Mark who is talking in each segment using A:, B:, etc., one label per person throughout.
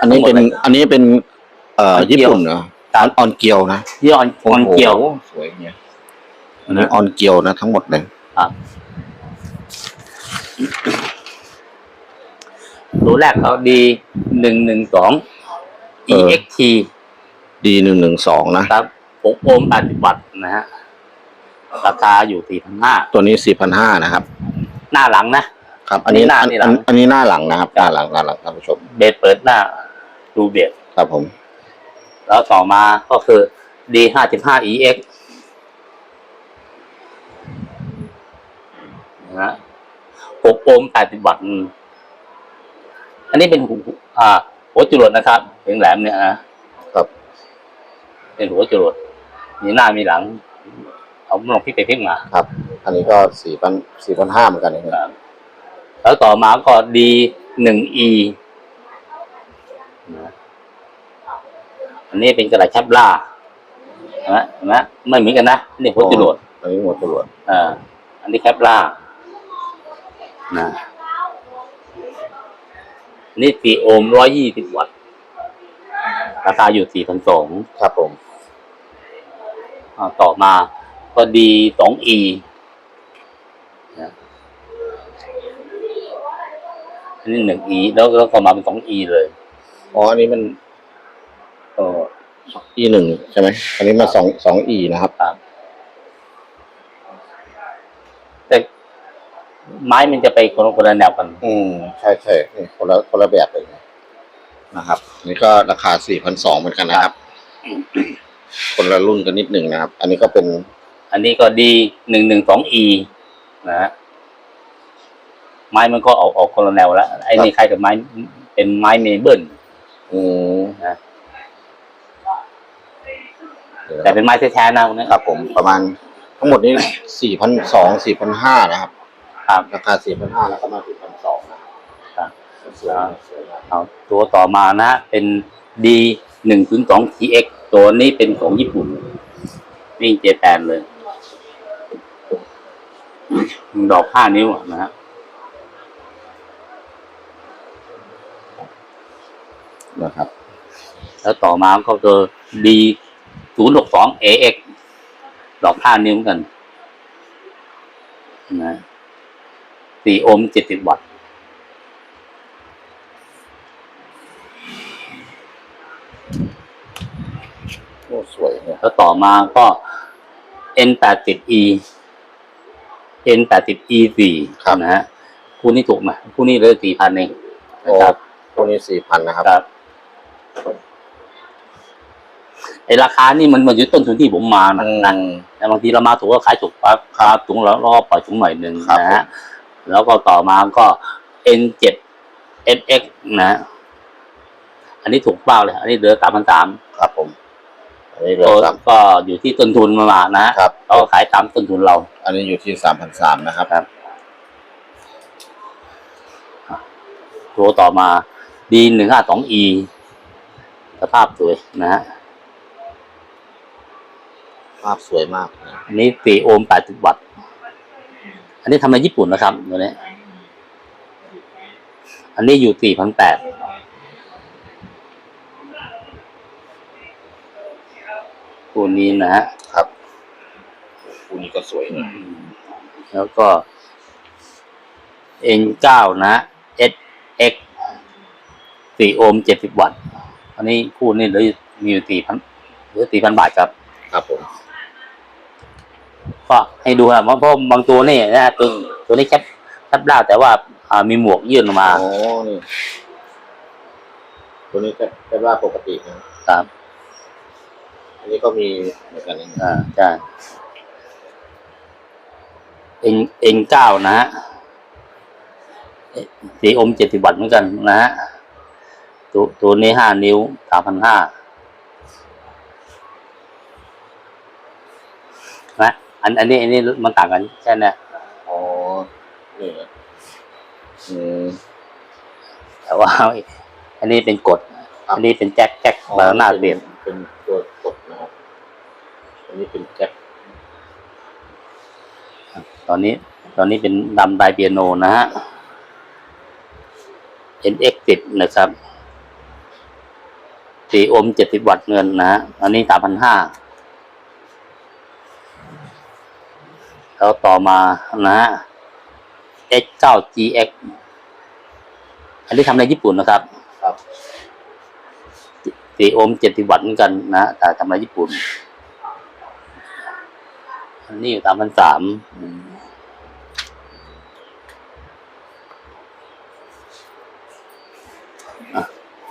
A: อันนี้เป็น
B: ทั้งหมดเลย
A: อันนี้เป็น เอ่อ
B: ออนเกียว
A: ญี่ปุ่นเหรอออนออนเกียวนะ
B: ที่ออนออนเกียว
A: โโหสวยเนี่ยอันนี้ออนเกียวนะทั้งหมดเลย
B: ครับตัวแรกเขาดีหนึ่งหนึ่งสอง EXT
A: ดีหนึ่งหนึ่งสองนะครับ
B: หกโอห์มแปดสิบวัตต์นะฮะราคาอยู่สี่พันห้า
A: ตัวนี้สี่พันห้านะครับ
B: หน้าหลังนะ
A: ครับ อันนี้
B: นี่หน้า
A: อัน
B: นี่หลั
A: อั
B: ง
A: นอันนี้หน้าหลังนะครับหน้าหลังหน้าหลังท่านผู้ชม
B: เบสเปิดหน้า ดูเบส
A: ครับผม
B: แล้วต่อมาก็คือ D ห้าสิบห้า EX นะฮะหกโอห์มแปดสิบวัตต์อืมอันนี้เป็นหูอ่า หัวจรวดนะครับเสียงแหลมเนี่ยนะครับ เป็นหัวจรวดมีหน้ามีหลัง เอาลองพลิกไปพลิกมา
A: ครับอันนี้ก็สี่พันสี่พันห้าเหมือนกันนะครับ
B: ครับ แล้วต่อมาก็ D หนึ่ง E นะอันนี้เป็นกระดาษชับล่าเห็นไหมเห็นไหมไม่เหมือนกันนะนี่หัวจรวด
A: อันนี้หัวจรวด
B: อ่าอันนี้แคปล่านะอันนี่สี่โอห์มร้อยยี่สิบวัตต์ราคาอยู่สี่พันสอง
A: ครับผม
B: ต่อมาก็ดีสองอีนะ อันนี้หนึ่งอีแล้วแล้วก็มาเป็นสองอีเลย
A: อ๋ออันนี้มันเอ่ออีหนึ่งใช่ไหมอันนี้มาสองสองอีนะครับ
B: ครับแต่ไม้มันจะไปคนละคนละแนวกัน
A: อืมใช่ใช่นี่คนละคนละแบบเลยนะนะครับอันนี่ก็ราคาสี่พันสองเหมือนกันนะครับ คนละรุ่นกันนิดหนึ่งนะครับ อันนี้ก็เป็น
B: อันนี้ก็ดีหนึ่งหนึ่งสองอีนะฮะ ไม้มันก็ออกออกคนละแนวแล้วไอ้นี่คล้ายกับไม้เป็นไม้เมเบิล
A: อืม
B: นะ
A: เดี๋ยว
B: แต่
A: นะ
B: เป็นไม้แท้ๆนะพวกนี้
A: ครับ ผมประมาณทั้งหมดนี้สี่พันสองสี่พันห้านะครับ
B: ครับ
A: ราคาสี่พันห้าแล้วก็มาสี่พันสองนะครับ
B: ครับ
A: สวยมากสวยมาก
B: เอาตัวต่อมานะฮะเป็น D หนึ่งศูนย์สอง TX ตัวนี้เป็นของญี่ปุ่นวิ่งเจแปนเลย ดอกห้านิ้วอะนะฮะ
A: นะครับ
B: แล้วต่อมาก็คือ D ศูนย์หกสอง AX ดอกห้านิ้วเหมือนกันนะสี่โอห์มเจ็ดสิบวัตต์
A: โอ้สวยเนี่ย
B: แล้วต่อมาก็ N แปดสิบ E N แปดสิบ E สี่นะฮะคู่นี้ถูกไหมคู่นี้เลยสี่พันเอง
A: โอ้
B: นะครับ
A: พวกนี้สี่พันนะครับ
B: ครับ ไอราคานี่มันมันอยู่ต้นทุนที่ผมมานะ
A: อืม
B: นะแต่บางทีเรามาถูกก็ขายถูกปั๊บขายถุงแล้วเราก็ปล่อยถุงหน่อยหนึ่ง
A: ครับ
B: นะฮะแล้วก็ต่อมาก็ N เจ็ด FX นะ อันนี้ถูกเป้าเลย อันนี้เหลือสามพันสาม
A: ครับผมอันนี้เหลือสาม
B: ก็อยู่ที่ต้นทุนมานะฮะ
A: ครับ
B: เราก็ขายตามต้นทุนเรา
A: อันนี้อยู่ที่สามพันสามนะครับ
B: ครับตัวต่อมา D หนึ่งห้าสอง E สภาพสวยนะฮะ
A: ภาพสวยมากนะ
B: อันนี้สี่โอห์มแปดสิบวัตต์ อันนี้ทำในญี่ปุ่นนะครับตัวนี้ อันนี้อยู่สี่พันแปดตัวนี้นะฮะ
A: ครับคู่นี้ก็สวยนะ
B: แล้วก็ N9 นะ SX สี่โอห์มเจ็ดสิบวัตต์ อันนี้คู่นี้เหลือมีอยู่สี่พันเหลือสี่พันบาทครับ
A: ครับผม
B: ก็ให้ดูครับเพราะเพราะบางตัวนี่นะตัวตัวนี้แคปแคปล่าแต่ว่าอ่ามีหมวกยื่นออกมา
A: โอ้นี่ ตัวนี้ก็เป็นว่าปกตินะ ครับ อันนี้ก็มีเหมือนกันนะ
B: อ่าใช่เอ็นเอ็นเก้านะฮะเอ่อสีอมเจ็ดสิบวัตต์เหมือนกันนะฮะ ตัวตัวนี้ห้านิ้วสามพันห้านะอันอันนี้อันนี้มันต่างกันแค่เนี้ย
A: อ๋อนี่นะอืม
B: แต่ว่าอันนี้เป็นกด อันนี้เป็นแจ็คแจ็คบานาน่าเปลี่ยน
A: เป็นตัวกดนะครับ อันนี้เป็นแจ็ค
B: ตอนนี้ ตอนนี้เป็นดำไดเปียโนนะฮะ NX 10 นะครับ สีโอห์มเจ็ดสิบวัตต์เงินนะฮะอันนี้สามพันห้าแล้วต่อมานะฮะ X9GX อันนี้ทำในญี่ปุ่นนะครับ
A: ครับ
B: สีโอห์มเจ็ดสิบวัตต์เหมือนกันนะแต่ทำในญี่ปุ่น อันนี้อยู่สามพันสาม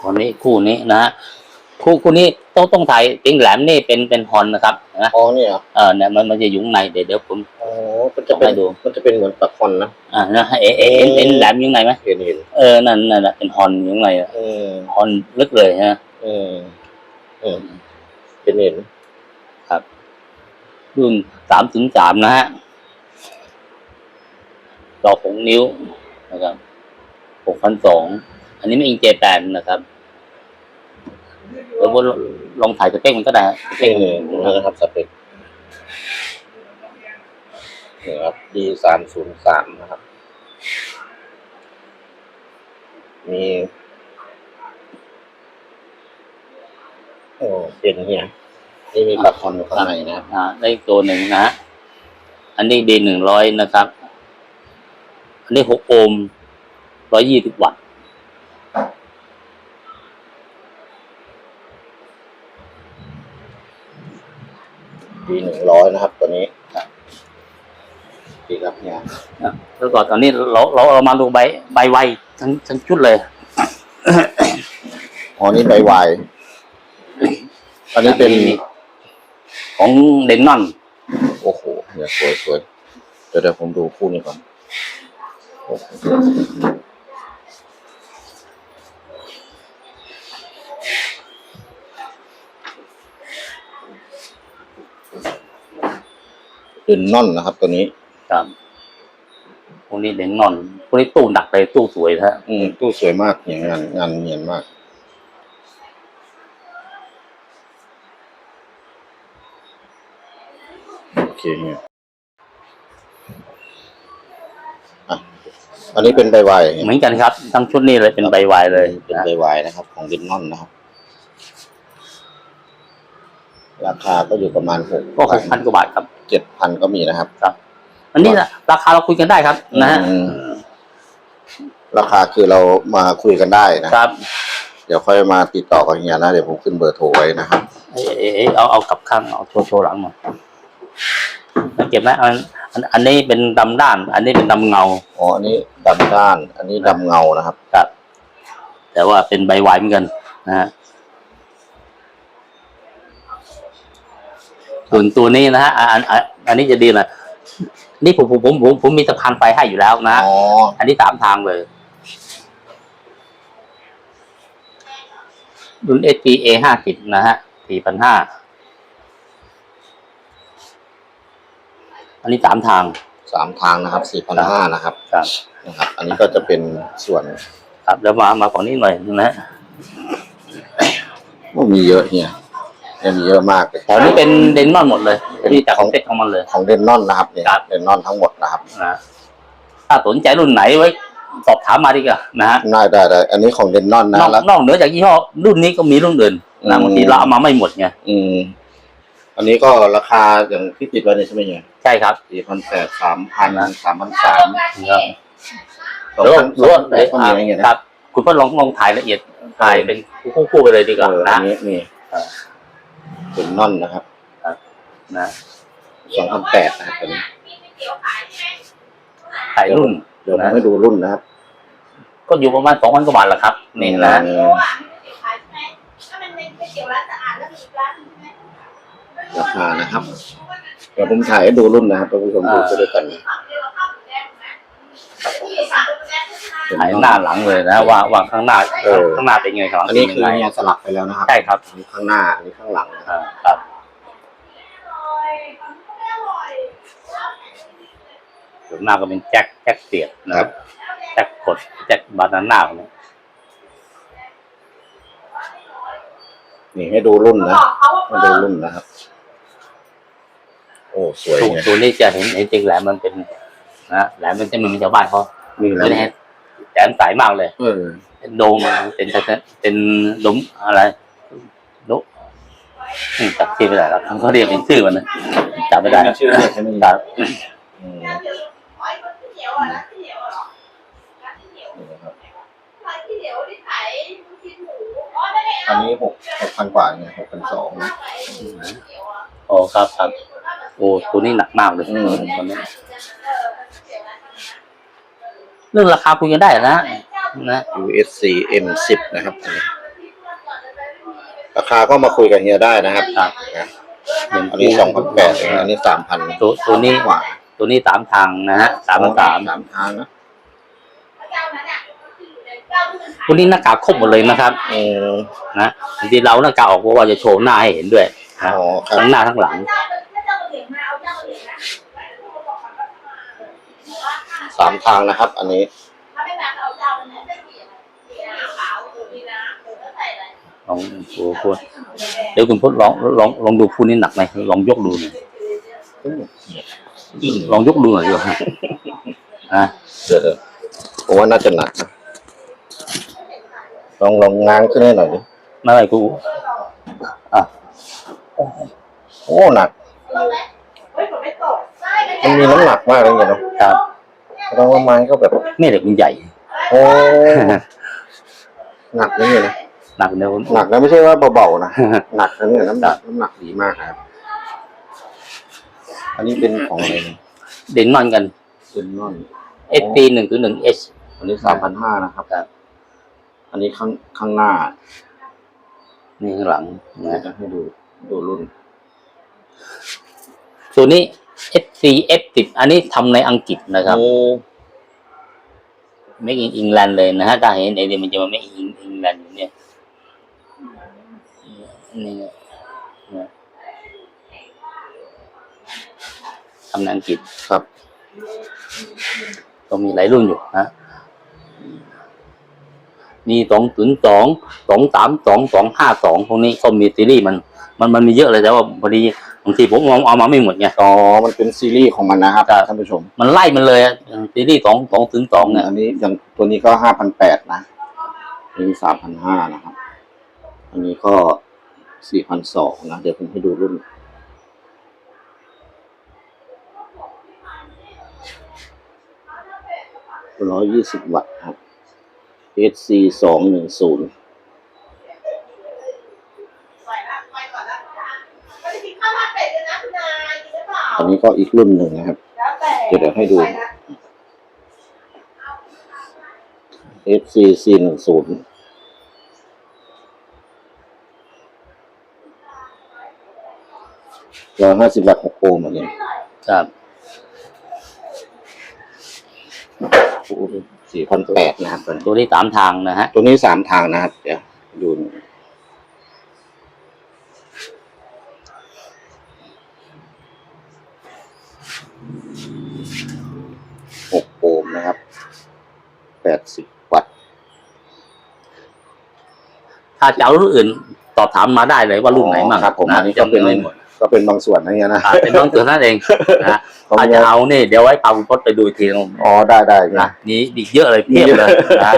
B: วันนี้คู่นี้นะฮะ คู่คู่นี้ต้องต้องถ่ายปิงแหลมนี่เป็นเป็นฮอนนะครับนะ
A: อ๋อเนี่ยเหรอ
B: เออเนี่ยมันมันจะอยู่ข้างในเดี๋ยวเดี๋ยวผม
A: อ๋อมันจะเป็น
B: ให้ดู
A: มันจะเป็นเหมือนปลาคอนนะ
B: อ่านะเอะเอะเห็นเห็นแหลมอยู่ข้างในไหม
A: เห็นเห็น
B: เออนั่นนั่นน่ะเป็นฮอนอยู่ข้างในอะ
A: อืม
B: ฮอนลึกเลยฮะ
A: อืมอืมเห็นเห็น
B: รุ่นสามถึงสามนะฮะดอกหกนิ้วนะครับหกพันสองอันนี้ไม่อิงเจแปนนะครับ เดี๋ยวว่าลองถ่ายสเปคมันก็ได้ฮะสเป
A: นี่
B: ค
A: นี่นะครับสเปคนี่ครับ D สามศูนย์สามนะครับ มีโอ้เป็นเนี่ยนี่มีปลาคอนอยู่ข้างในนะครับ
B: อ่าได้อีกตัวหนึ่งนะฮะอันนี้ดีหนึ่งร้อยนะครับ อันนี้หกโอห์มร้อยยี่สิบวัตต์
A: ดีหนึ่งร้อยนะครับ ตัวนี้ดีครับเนี่ย
B: แล้วก็ตอนนี้เราเราเรามาดูใบใบไวทั้งทั้งชุดเลย
A: อ๋อนี่ใบวายอันนี้เป็น
B: ของเดนนอน
A: โอ้โหเนี่ยสวยสวยเดี๋ยวเดี๋ยวผมดูคู่นี้ก่อนโอ้โห เป็นน่อนนะครับ ตัวนี้
B: ครับพวกนี้เดนนอนพวกนี้ตู้หนักเลยตู้สวยนะฮะ
A: อืมตู้สวยมากอย่างงานงานเนียนมาก โอเคเนี่ยอะอันนี้เป็นใบวายอย่างเงี้ย
B: เหมือนกันครับ ทั้งชุดนี้เลยเป็นใบวายเลย
A: เป็น
B: นะ
A: ใบวายนะครับ ของดินนอนนะครับ ราคาก็อยู่ประมาณหก
B: ก็หกพันกว่าบาทครับ
A: เจ็ดพันก็มีนะครับ
B: อันนี้นะราคาเราคุยกันได้ครับ นะฮะ
A: อืมราคาคือเรามาคุยกันได้นะ
B: ครับ
A: เดี๋ยวค่อยมาติดต่อกับเฮียนะ เดี๋ยวผมขึ้นเบอร์โทรไว้นะครับ
B: เอ้ยเอ้ยเอ้ยเอาเอากลับข้างเอาโชว์โชว์หลังมาแล้วเก็บนะอันอันอันนี้เป็นดำด้าน อันนี้เป็นดำเงา
A: อ๋อ อันนี้ดำด้าน อันนี้ดำเงานะครับ
B: ครับแต่ว่าเป็นใบวายเหมือนกันนะฮะ ส่วนตัวนี้นะฮะอันอันอันนี้จะดีนะนี่ผมผมผมผมผมมีสะพานไฟให้อยู่แล้วนะฮะ
A: อ๋อ
B: อันนี้สามทางเลยรุ่น SPA ห้าสิบนะฮะสี่พันห้าอันนี้สามทาง
A: สามทางนะครับสี่พันห้านะครับ
B: ครับ
A: นะครับ อันนี้ก็จะเป็นส่วน
B: ครับแล้วมามาฝั่งนี้หน่อยนะฮะ
A: โอ้มีเยอะเนี่ย ยังมีเยอะมากเลย
B: แถวนี้เป็นเดนนอนหมดเลยที่จากของเซ็ตของมันเลย
A: ของเดนนอนนะครับเนี่ย
B: ครับ
A: เดนนอนทั้งหมดนะครับ
B: นะถ้าสนใจรุ่นไหนไว้ สอบถามมาดีกว่านะฮะ
A: ได้ได้ได้อันนี้ของเดนนอนนะ
B: นอก
A: แล้ว
B: นอกเหนือจากยี่ห้อรุ่นนี้ก็มีรุ่นอื่น
A: อื
B: นะ
A: ม
B: บางทีเราเอามาไม่หมดไง
A: อืม อันนี้ก็ราคาอย่างที่ติดไว้เนี่ยใช่ไหมเนี่ย
B: ใช่ครับ
A: สี่พันแปดสามพันสามพันสาม
B: ครับ
A: สอง
B: หรือ
A: พั
B: ว่านหรือว่า
A: สองพันก็มีอะไรเงี้ย
B: ค
A: นะ
B: รับ คุณพ่อลองลองถ่ายละเอียดถ่ายเป็นคู่ๆไปเลยดีกว่า
A: เอออั
B: นะ
A: นนี้นี่
B: เออ
A: เดนนอนนะครับ
B: นะ
A: สองพันแปดนะครับตัวนี้
B: ถ่ายรุ่น
A: เดี๋ยวผมให้ดูรุ่นนะครับ
B: ก็อยู่ประมาณสองพันกว่าบาทแหละครับนี่นะ
A: เอ
C: เพ
A: อ
C: ราะว่าไม่ขายใช่ไหมถ้ามันเป็นก๋วยเตี๋ยวร้านสะอาดแล้วมีอีกร้านหนึงใช่ไหม
A: ราคานะครับ เดี๋ยวผมถ่ายให้ดูรุ่นนะครับท่านผู้ชมดูไปด้วยกัน
C: ดงทุกร้าน
B: ถ่ายหน้าหลังเลยนะว่าว่าข้างหน้า
A: เออ
B: ข้างหน้าเป็นไงข้างหลัง
A: อันนี้
B: เป็น
A: คือ
B: ยังไง
A: เนี่ยสลักไปแล้วนะครับ
B: ใช่ครับ
A: อันนี้ข้างหน้าอันนี้ข้างหลังนะครับ
B: อ่าครับ
C: อร่อยฝั่งนู้นก็อร่อย
B: ส่วนหน้าก็เป็นแจ็คแจ็คเสียบนะครับแจ็คกดแจ็คบานาน่าเนี่ย
A: นี่ให้ดูรุ่นนะ
C: บอกเขาว่า
A: ให้
C: เพิ่
A: ดู
C: ม
A: รุ่นนะครับ โอ้สวย
B: ตัว
A: ไง
B: ตัวนี้จะเห็นเห็นจริงแหลมมันเป็นนะแหลมมันจะเหมือนชาวบ้านเขา
A: นี่
B: ไม่
A: นะ
B: ได้ให้ แหลมใสมากเลย
A: เออ
B: เป็นโดมเป็นเป็นเป็นดมอะไรอืมจับชื่อไม่ได้แล้วเขาเรียกเป็นชื่อมันนะจำไม่ได้
A: มีชื่อใช่ไหม
B: ครับ
A: อืม
C: เดี๋ยวอ๋อไอ้คนที่เหนียวอะร้านที่เหนียวอะเหรอร้านที่เหนียว
A: นี่นะครับ
C: ร้านที่เหนียวที่ขายลูกชิ้นหมูอ๋อได้ไง
A: อันนี้หกหกพันกว่าไงหกพันสอง
B: โอ้ครับครับโอ้ตัวนี้หนักมากเลย
A: อืม
B: ตัวนี้ เรื่องราคาคุยกันได้นะนะ
A: USC M10 นะครับอันนี้ราคาก็มาคุยกับเฮียได้นะครับ
B: ครับ
A: นะอันนี้สองพันแปดอันนี้สามพัน
B: ตัวตัวนี้
A: กว่า
B: ตัวนี้สามทางนะฮะสามพันสาม
A: สามทางนะ
B: ตัวนี้หน้ากากครบหมดเลยนะครับ
A: อืม
B: นะบางทีเราหน้ากากออกเพราะว่าจะโชว์หน้าให้เห็นด้วยนะ
A: อ๋อครับ
B: ทั้งหน้าทั้งหลัง
A: สามทางนะครับ อันนี้
B: ลองดูพูดเดี๋ยวคุณพุทธลองลองลองดูพูดนี่หนักไหมลองยกดูหน่อยลองยกดูหน่อยดีกว่าอะ
A: เดี๋ยวผมว่าน่าจะหนักนะลองลองง้างขึ้นให้หน่อยดิ
B: ไม่ไม่กูอะ
A: โอ้หนักมันมีน้ำหนักมากเลยเนี่ยเนาะ
B: ครับ
A: แล้งว่าไม้ก็แบบ
B: นี่เหล็มันใหญ่
A: โอ้หนักนะเนี่ยนะ
B: หนักเนะ
A: หนักนะไม่ใช่ว่าเบาๆนะหนักนะเนี่ยน้ำหนักน้ำหนักดีมากครับ อันนี้เป็นของอะไรเด
B: นนอนกัน
A: เดนนอน
B: เอสปีหนึ่งคือหนึ่งเอ
A: สอันนี้สามพันห้านะครับ
B: ครั
A: อันนี้ข้างข้างหน้า
B: นี่ข้างหลังนะ
A: ให้ดูดูรุ่น
B: ส่วนนี้ CF10 อันนี้ทำในอังกฤษนะครับ Make in England เลยนะฮะถ้าเห็นไอเดียมันจะมา Make in England อยู่เนี่ยนี่ทำในอังกฤษ
A: ครับ
B: ก็มีหลายรุ่นอยู่นะมีสองศูนย์สองสองสามสองสองห้าสองพวกนี้ก็มีซีรีส์มัน มันมันมีเยอะเลยแต่ว่าพอดี บางทีผมเอาเอามาไม่หมดไง
A: อ๋อ มันเป็นซีรีส์ของมันนะครับ
B: ครับ
A: ท่านผู้ชม
B: มันไล่มันเลยอะซีรีส์สองสองศูนย์สองเนี่ย
A: อันนี้อย่างตัวนี้ก็ห้าพันแปดนะอันนี้สามพันห้านะครับ อันนี้ก็สี่พันสองนะ เดี๋ยวผมให้ดูรุ่น ร้อยยี่สิบวัตต์ครับ HC สองหนึ่งศูนย์ อั นนี้ก็อีกรุ่นหนึ่งนะครับ เดี๋ยวเดี๋ยวให้ดู FC 4 1 0ร้อยห้าสิบวัตต์หกโอห์มเหมือนกัน
B: ครับ
A: สี่พันแปดนะครับตัวนี้
B: ตัวที่สามทางนะฮะ
A: ตัวนี้สามทางนะครับ เดี๋ยวดูหกโอห์ม นะครับแปดสิบวัตต์
B: ถ้าจะเอารุ่นอื่น ตอบถามมาได้เลยว่ารุ่นไหนมั่ง
A: ครับผม
B: นะ
A: อันนี้ก็เป็น
B: จำไม่หมด
A: ก็เป็นบางส่วนนะเนี่ยนะ
B: อ่าเป็นบางตัวนั่นเองนะฮะ
A: ผม
B: ถ้าจะเอานี่เดี๋ยวไว้พาคุณพจน์ไปดูอีกทีนึง
A: อ๋อได้ได้
B: นะ
A: นะ
B: นี่อีกเยอะเลยเพียบเลยนะ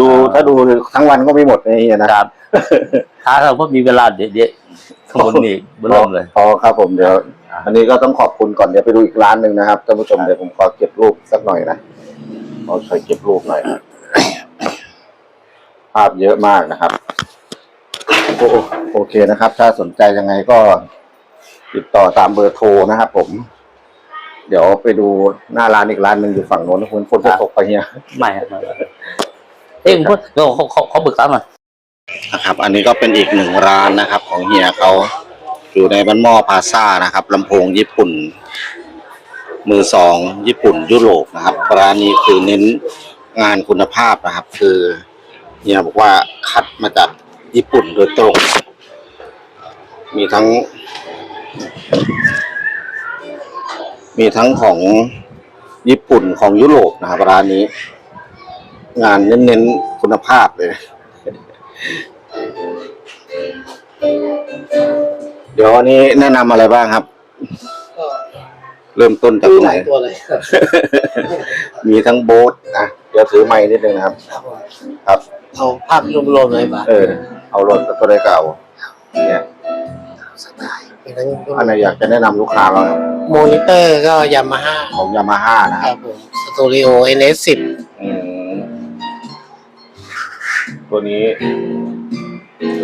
A: ดูถ้าดูทั้งวันก็ไม่หมดนะเนี่ยนะ
B: ครับ ถ้าเราพอมีเวลาเดี๋ยวเดี๋ยวข้างบนนี่เบิ่มเลย
A: อ๋อครับผมเดี๋ยวอันนี้ก็ต้องขอบคุณก่อนเดี๋ยวไปดูอีกร้านหนึ่งนะครับท่านผู้ชมเดี๋ยวผมขอเก็บรูปสักหน่อยนะ ขอช่วยเก็บรูปหน่อย ภาพเยอะมากนะครับ โอโอเคนะครับ ถ้าสนใจยังไงก็ติดต่อตามเบอร์โทรนะครับผม เดี๋ยวไปดูหน้าร้านอีกร้านหนึ่งอยู่ฝั่งโน้นนะคุณฝนจะตกไปเนี่ย
B: ไม่ครับไม่ครับเอ้ยคุณพจน์เดี๋ยวเขาเขาเขาบึกษามา
A: นะครับ อันนี้ก็เป็นอีกหนึ่งร้านนะครับ ของเฮียเขาอยู่ในบ้านหม้อพลาซ่านะครับลำโพงญี่ปุ่น มือสองญี่ปุ่นยุโรปนะครับร้านนี้คือเน้นงานคุณภาพนะครับ คือเฮียบอกว่าคัดมาจากญี่ปุ่นโดยตรง มีทั้ง มีทั้งของญี่ปุ่นของยุโรปนะครับร้านนี้ งานเน้นๆคุณภาพเลย เดี๋ยววันนี้แนะนำอะไรบ้างครับ เริ่มต้นจาก
D: มี
A: ตรง
D: ห
A: ไหน
D: ลายตัวเลยครับ
A: มีทั้งโบ๊ทอะเดี๋ยวถือไม้นิดนึงนะครับ
D: ครับผม
A: ครับ
D: เอาภาพรวมๆเลยป่ะ
A: เออ เอารถตัวได้เก่าเนี่ย
D: สไตล์มีทั้งรุ่น
A: อันไหนอยากจะแนะนำลูกค้าเราครับ
D: โมนิเตอร์ก็ยามาฮ่า
A: ของยามาฮ่านะ
D: ค
A: ค
D: รั
A: รั
D: บบผมสตูดิโอ NS10
A: อืมตัวนี้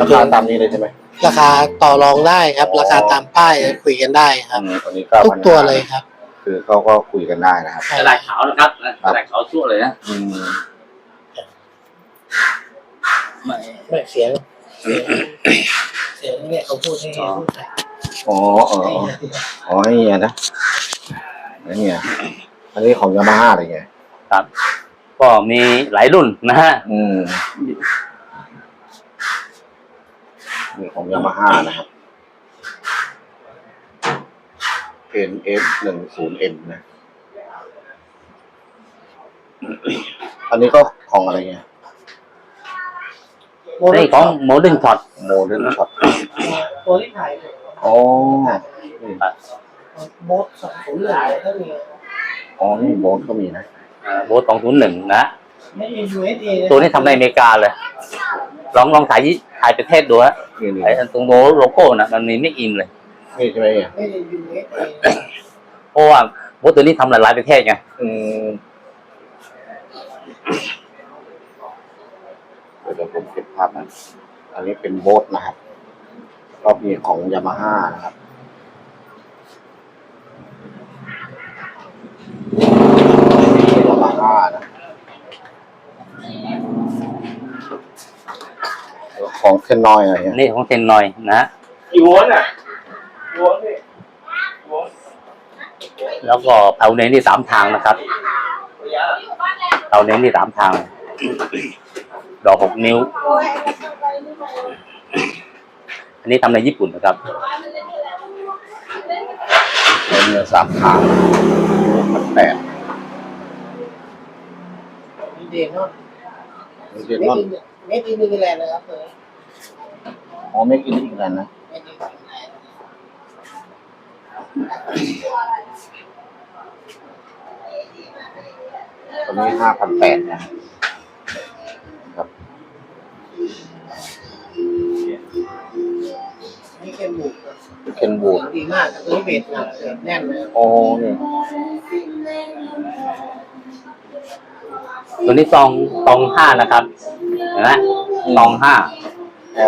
A: ราคาตามนี้เลยใช่ไหม
D: ราคาต่อรองได้ครับ
A: อ๋อ
D: ราคาตามป้ายคุยกันได้ครับ
A: อืมตัวนี้ก็
D: ทุกตัวเลยครับ
A: คือเขาก็คุยกันได้นะครับ
D: ใช่
B: กระดาษขาวนะครับกระดาษขาวชั่วเลยนะ
A: อืม
B: ไม่
D: ไม่เสียง เสียงเนี่ยเขาพูดให้พูดไป
A: อ๋อเอออ๋อไอ้เนี่ยนะไอ้เนี่ยอันนี้ของยามาฮ่าอะไรเงี้ย
B: ครับก็มีหลายรุ่นนะฮะ
A: อืม นี่ของยามาฮ่านะครับ NF หนึ่งศูนย์ M นะ อันนี้ก็ของอะไรเงี้ย
D: โมเด
B: นี่
D: ล
B: ของโมเดิร์นช็อต
A: โมเดิร์นช็อต
D: ตัวที่ถ่าย
A: อ๋อ
D: โบ๊ทสองศูนย์หนึ่งก็มี
A: อ๋อนี่โบสก็มีนะ
B: โบสองศูนย์หนึ่งนะ
D: ไม่มี USA
B: ตัวนี้ทำในอเมริกาเลย ลองลองถ่ายที่ถ่ายประเทศดูฮะ
A: นี่นี่
B: ไอ้ตรงโลโก้นะมันมีไม่อินเลย
A: นี่ใช่ไหมเนี่ย
D: ไม่มี USA
B: เพราะว่าโบสตัวนี้ทำหลายๆประเทศไง
A: อืมเดี๋ยวผมเก็บภาพนะอันนี้เป็นโบสนะครับก็มีของยามาฮ่านะครับยามาฮ่านะ ของเทนนอยอะไรเงี้ย
B: นี่ของเซนนอยนะฮะ
E: กี่โวลต์อะกี่โวลต์พี่กี่โวลต์
B: แล้วก็เตาเน้นที่สามทางนะครับ
E: ระยะ
B: เตาเน้นที่สามทาง ดอกหกนิ้ว
C: โอ้ยไอ้กระตุ้นไปนี่ไป
B: อันนี้ทำในญี่ปุ่นนะครับ
A: เป็นเนื้อสามขามันแปด
D: มีเดนนอน
A: นี่
D: เม
A: เรียน
D: ดิ
A: ว่า
D: น เมดินนิวซีแลนด์นะครับตัวนี้
A: อ๋อไม่กินอีกแล้วนะ
D: เมดินนิวซีแลนด์
A: ตอนนี้ห้าพันแปดนะครับ
D: นี่เคนบุกครับ
A: เคนบูด
D: ดีมากครับตัวนี้เบสหนักเบสแน่นเลยครับ
A: โอ้นี่
B: ตัวนี้ตองตองห้านะครับ เห็นไหมตองห้า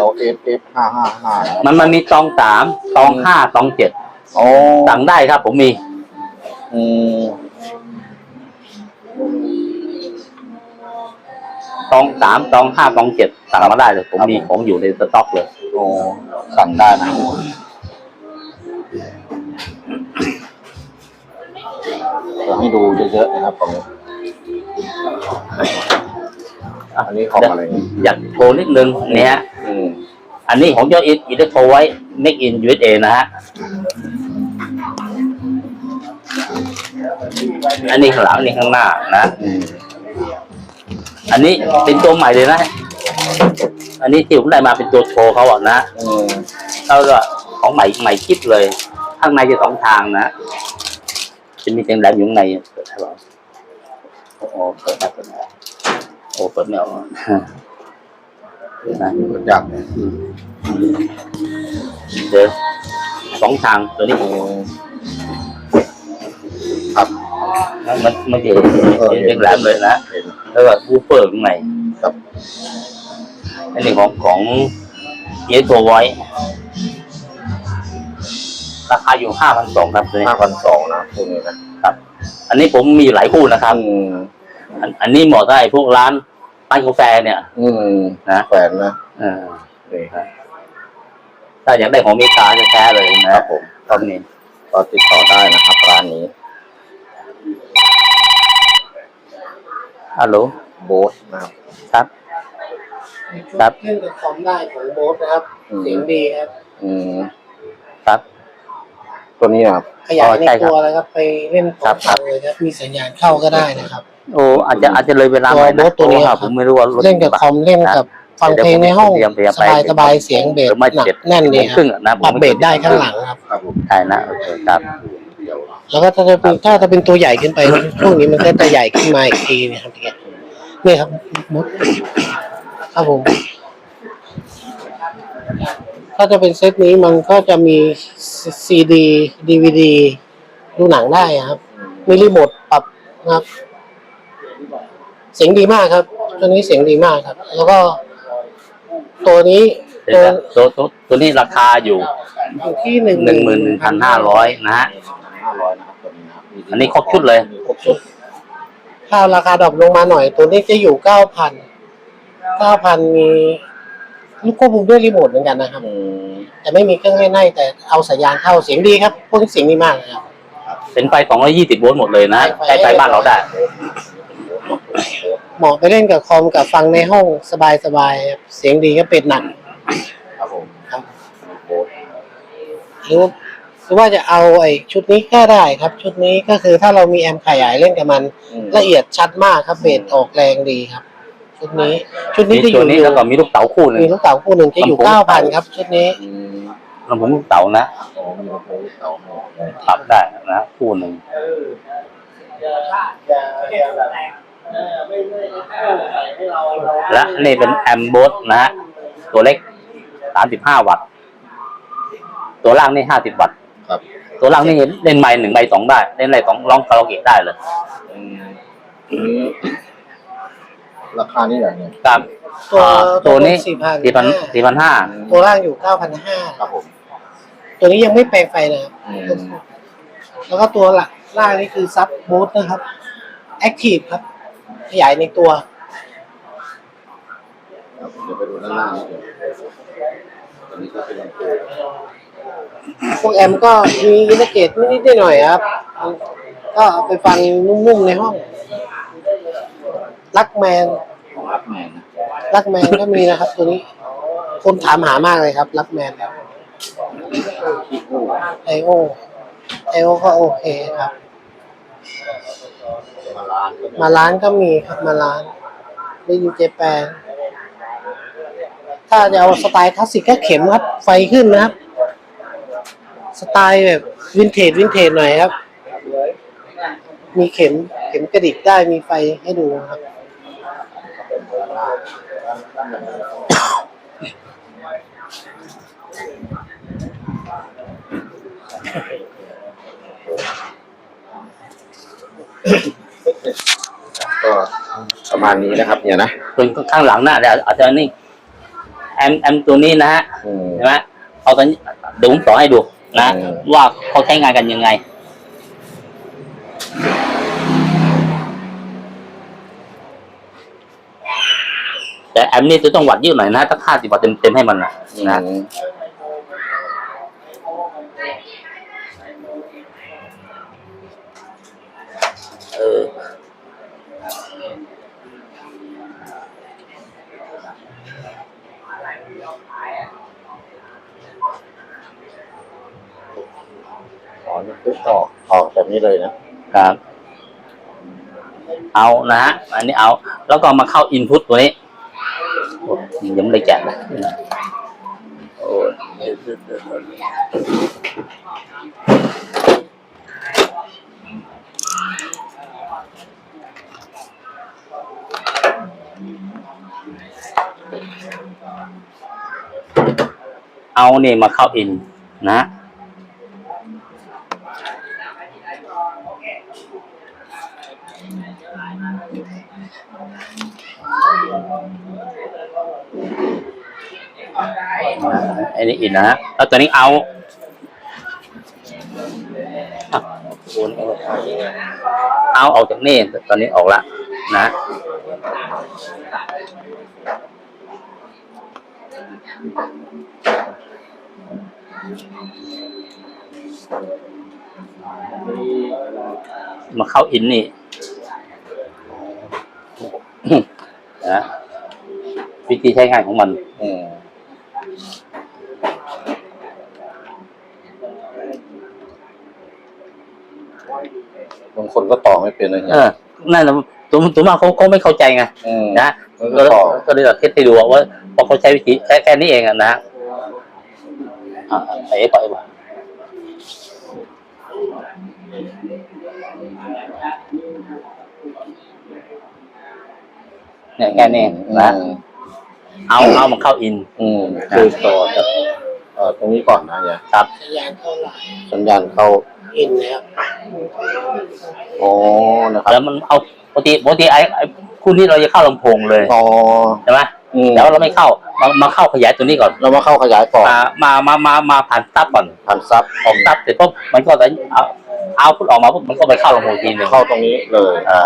A: L F F ห้าห้าห้า
B: มันมันมีตองสามตองห้าตองเจ็ด
A: โอ้
B: สั่งได้ครับ ผมมี
A: อืม
B: ตองสามตองห้าตองเจ็ดสั่งมาได้เลยผมมีของอยู่ในสต็อกเลย
A: โอ้สั่งได้นะเราให้ดูเยอะๆนะครับตรงนี้ อันนี้ของอะไรเนี่ย
B: อยากโชว์นิดนึงเนี่ยฮะ
A: อืม
B: อันนี้ของยอดอินอินเตอร์โทรไว้ make in USA นะฮะ อันนี้ข้างหลังอันนี้ข้างหน้านะ
A: อืม
B: อันนี้เป็นตัวใหม่เลยนะ อันนี้ที่ผมได้มาเป็นตัวโชว์เขาอะนะ
A: อืม
B: แล้วก็ของใหม่ใหม่คิดเลย ข้างในจะสองทางนะ จะมีเสียงแหลมอยู่ข้างในเปิดให้เราโอ้โหเปิดได้เปิดได้ โอ้เปิดไม่ออกเดี๋ยวนะ
A: กดยากเนี่ย
B: อืมเดี๋ยวสองทางตัวนี้
A: อืมครับ
B: มันมันจะ
A: เออ
B: เสียงแหลมเลยนะ
A: เห็น
B: แล้วก็วูฟเฟอร์ข้างใน
A: ครับ
B: อันนี้ของของเอสโไว้ราคาอยู่ห้าพันสองครับตัวนี้
A: ห้าพันสองนะพวกนี้นะครับ
B: อันนี้ผมมีหลายคู่นะครับ
A: อืม
B: อันอันนี้เหมาะกับไอ้พวกร้านร้านกาแฟเนี่ย
A: อืม
B: นะ
A: แขวนนะ
B: เออ
A: นี่
B: ถ้าอยากได้ของอเมริกาจะแท้ๆเลย
A: ค
B: นะ
A: รับผม
B: ตอนนี้
A: ก็ติดต่อได้นะครับร้านนี้
B: ฮัลโหล
A: โบ๊ทนะครับ
B: ครับ ครับ
D: เล่นกับคอมได้ของโบ๊ทนะครับ
A: อืม
D: เสียงดีครับ
A: อืม
B: ครับ
A: ตัวนี้ครับ
D: ขยาย
B: อ๋อ
D: ใน
B: ใช่ครับ
D: ตัวแล้วครับ ไปเล่นพร้อม
B: ครั
D: กับนเลยครับ มีสัญญาณเข้าก็ได้นะครับ
B: โอ้อาจจะอาจจะเลยเวลาหน่อย
D: ตัว
B: นะ
D: โน้ตตัวนี้
B: เพราะา
D: ครับ
B: ผมไม่รู้ว่ารถ
D: เล่นกับคอมเล่นกับฟังเพลงในห้อง
B: เดี๋ยวผมพยายาม
D: สบาย
B: ไป
D: สบายเสียงเบส
B: หรือไม่
D: หนัก
B: เจ็ด
D: แน่นดี
B: โมง
D: ค
B: ค
D: รั
B: รึ่
D: บ
B: งอะนะผม
D: ปรับเบสได้ข้างหลังครับ
A: ครับผม
B: ใช่นะโอเคครับ
A: เดี๋ยว
D: แล้วก็ถ้าจะเป็นถ้าจะเป็นตัวใหญ่ขึ้นไปช่วงนี้มันก็จะใหญ่ขึ้นมาอีกทีนะครับเนี่ยนี่ครับมดครับผม ถ้าจะเป็นเซตนี้มันก็จะมีซีดีดีวีดีดูหนังได้ครับ มีรีโมทปรับนะครับ เสียงดีมากครับ ตัวนี้เสียงดีมากครับ แล้วก็ตัวนี้
B: เดี๋
D: ตั
B: ยววตัวตัวตัวนี้ราคาอยู่
D: อยู่ที่หนึ่ง
B: หนึ่งหมื่นหนึ่งพันห้าร้อยนะฮะ
A: ห้าร้อยนะครับตัวนี้นะครับ
B: อันนี้ครบชุดเลย
A: ครบชุด
D: ถ้าราคาดรอปลงมาหน่อย ตัวนี้จะอยู่เก้าพันเก้าพันมี ลูกควบคุมด้วยรีโมทเหมือนกันนะครับ
A: อืม
D: แต่ไม่มีเครื่องเล่นให้แต่เอาสัญญาณเข้าเสียงดีครับ พวกนี้เสียงดีมากเลยครับ
B: เป็นไฟสองร้อยี่สิบโวลต์หมดเลยนะใช้ไฟบ้านเราได้
D: เหมาะไปเล่นกับคอมกับฟังในห้องสบายๆครับเสียงดีก็เป็ดหนัก
A: ครับผม
D: ครับ
A: โบ๊ท
D: หรือหรือว่าจะเอาไอ้ชุดนี้ก็ได้ครับ ชุดนี้ก็คือถ้าเรามีแอมป์ขยายเล่นกับมัน
A: อืม
D: ละเอียดชัดมากครับเบสออกแรงดีครับ ชุดนี้ ชุด
B: มี
D: นี้จะอ
B: ตัว
D: ยู่
B: นี้แล้วก็มีลูกเต๋าคู่หนึ่ง
D: มีลูกเต๋าคู่หนึ่งจะอยู่
B: ลำโพง
D: เก้าพันครับ ชุดนี้
A: อืม
B: ลำโพงลูกเต๋านะ
A: อ๋อมีลำโพงเตาให้
B: ปรับได้นะคู่หนึ่งและนี่เป็นแอมโบสนะฮะตัวเล็กสามสิบห้าวัตต์ ตัวล่างนี่ห้าสิบวัตต์
A: ครับ
B: ตัวล่างนี่เล่นไม้หนึ่งใบสองได้ เล่นไรสองร้องคาราโอเกะได้เลย
A: อืม ราคานี่แหละเนี่ย
B: ครับ
D: ตัว
B: อ่าตัวนี้
D: สี่พัน
B: สี่พันสี่พันห้า
D: ตัวล่างอยู่เก้าพันห้า
A: ครับผม
D: ตัวนี้ยังไม่แปลงไฟนะครับ
A: อืม
D: แล้วก็ตัวหลักล่างนี่คือซับบูทนะครับแอคทีฟครับ ขยายในตัว
A: ครับผมเดี๋ยวไปดูด้านล่างนิดเดียวอันนี้ก็เป็นลำโพง
D: พวกแอมก็มีอินเทอร์เกตนิดๆหน่อยๆครับ ก็เอาไปฟังนุ่มๆในห้อง ลักแมน
A: ของรับแมนนะ
D: ลักแมนก็มีนะครับ ตัวนี้ คนถามหามากเลยครับลักแมนครับ
A: ที่คู่
D: ไอโอไอโอก็โอเคครับ
A: มาล้านก็
D: มาร้านก็มีครับมาร้านได้ยูเจแปนถ้าจะเอาสไตล์คลาสสิกก็เข็มครับ ไฟขึ้นนะครับ สไตล์แบบวินเทจวินเทจหน่อยครับ มีเข็มเข็มกระดิกได้มีไฟให้ดูครับ
A: ก็ประมาณนี้นะครับ เนี่ยนะ
B: ส่วนข้างหลังน่ะเดี๋ยวอาจจะนี่แอมแอมตัวนี้นะฮะ
A: อืม
B: ใช่ไหมเอาตอนนี้เดี๋ยวผมต่อให้ดูนะ
A: อืม
B: ว่าเขาใช้งานกันยังไง แต่แอมนี่จะต้องวัดเยอะหน่อยนะถ้าค่าสิบวัตต์เต็มเต็มๆให้มันนะนะ
A: อืม
B: เออ
A: อ๋อนี่คือต่อออกแบบนี้เลยนะครับ
B: เอานะฮะอันนี้เอา แล้วก็มาเข้าอินพุตตัวนี้โอ้ ยังไม่ได้จัดนะโอ้เอาเนี่ยมาเข้าอินนะ้อินนะฮะแล้วตัวนี้เอาเอาเอาออกจากนี่ตอนนี้ออกละนะ มาเข้าอินนี่นะวิธีใช้งานของมัน
A: อืม บางคนก็ต่อไม่เป็นเลย
B: เอ
A: เนี่ย
B: อนั่นแหละตัวตัวมากเขาเขาไม่เข้าใจไง
A: อืม
B: นะ
A: มัน
B: ก็
A: ก็ต่อ
B: ก็เลยเทสให้ดูว่าว่าเขาใช้วิธีแค่แค่นี้เองอะนะอ่าไปไปไปเนี่ยแค่นี้นะ
A: อืม
B: เอาเอามาเข้าอิน
A: อืมคือต่อจากเอ่อตรงนี้ก่อนนะเนี่ย
B: ครับ
D: สัญญาณเข้า ไหล
A: สัญญาณเข้า
D: อินนะครับ
A: อ๋อนะครับ
B: แล้วมันเอาปกติปกติไอ้ไอ้คู่นี้เราจะเข้าลำโพงเลย
A: อ๋อ
B: ใช่ไหม
A: อืม
B: แล้วเราไม่เข้ามามาเข้าขยายตัวนี้ก่อน
A: เรามาเข้าขยายก่อน
B: มามามามามาผ่านซับก่อน
A: พันซับ
B: ออกซับเสร็จปุ๊บมันก็จะเอาเอาพุทออกมาปุ๊บมันก็ไปเข้าลำโพงทีหนึง
A: เข้าตรงนี้เลย
B: อ่า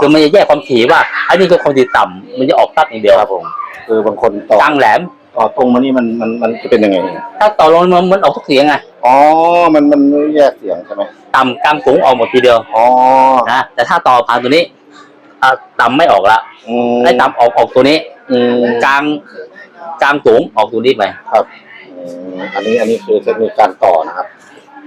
B: คือมันจะแยกความถี่ว่าอันนี้คือความถี่ต่ำมันจะออกซับอย่างเดียว
A: ครับผมคือบางคนต่อก
B: ลางแหลม
A: ต่อตรงมานี่มันมันมันจะเป็นยังไง
B: ถ้าต่อลงมันมันออกทุกเสียงไง
A: อ๋อ มันมันไม่แยกเสียงใช่ไหม
B: ต่ำกลางสูงออกหมดทีเดียว
A: อ๋อ
B: นะแต่ถ้าต่อผ่านตัวนี้อ่าต่ำไม่ออกละ
A: อืม
B: ไอ้ต่ำออกออกตัวนี้
A: อืม
B: กลางกลางสูงออกตัวนี้ไป
A: ครับอืมอันนี้อันนี้คือเทคนิคการต่อนะครับ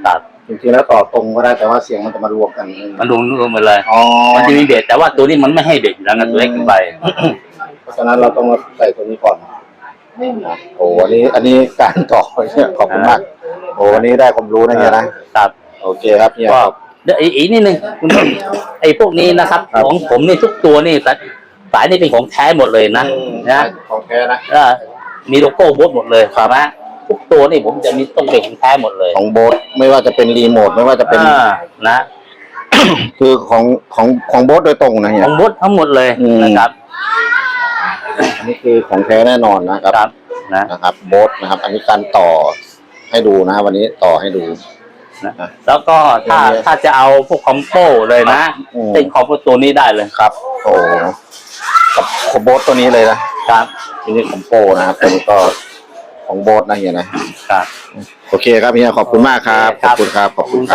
B: ครับ
A: จริงๆแล้วต่อตรงก็ได้แต่ว่าเสียงมันจะมารวมกัน
B: มันรวมรวมหมดเลย
A: อ๋อ
B: มันจะมีเบสแต่ว่าตัวนี้มันไม่ให้เบสอยู่แล้วนะตัวเล็กขึ้นไป
A: เพราะฉะนั้นเราต้องมาใส่ตัวนี้ก่อนนะ โอ้อันนี้อันนี้การต่อเนี่ยขอบคุณมาก โอ้วันนี้ได้ความรู้นะเนี่ยนะ
B: ครับ
A: โอเคครับเนี่ย
B: ก็เดี๋ยวอีกอีกนิดนึงคุณผู้ชมไอ้พวกนี้นะครับ
A: ครับ
B: ของผมนี่ทุกตัวนี่สายสายนี่เป็นของแท้หมดเลยนะ
A: อืม
B: นะ
A: ของแท้นะ
B: เออมีโลโก้บูธหมดเลยครับนะทุกตัวนี่ผมจะมีต้องเป็นของแท้หมดเลย
A: ของโบสไม่ว่าจะเป็นรีโมทไม่ว่าจะเป็น
B: อ่านะ
A: คือของของของโบสโดยตรงนะ
B: ข
A: เนี่ย
B: องบูธทั้งหมดเลย
A: อืม
B: นะครับ
A: อันนี้คือของแท้แน่นอนนะครับ
B: ครับนะ
A: นะครับโบสนะครับ อันนี้การต่อให้ดูนะวันนี้ต่อให้ดู
B: นะแล้วก็ถ้า
A: อย่างเงี้ย
B: ถ้าจะเอาพวกคอมโบเลยนะ
A: อืม
B: เป็นคอมโบตัวนี้ได้เลย
A: ครับ โอ้กับของโบสตัวนี้เลยนะครับทีนี้ของโปนะครับตัวนี้ก็ของโบสนะเฮียนะ
B: ครับ
A: โอเคครับเฮียขอบคุณมากครับ
B: ค
A: ข
B: รั
A: อบบคุณครับขอบคุณครับ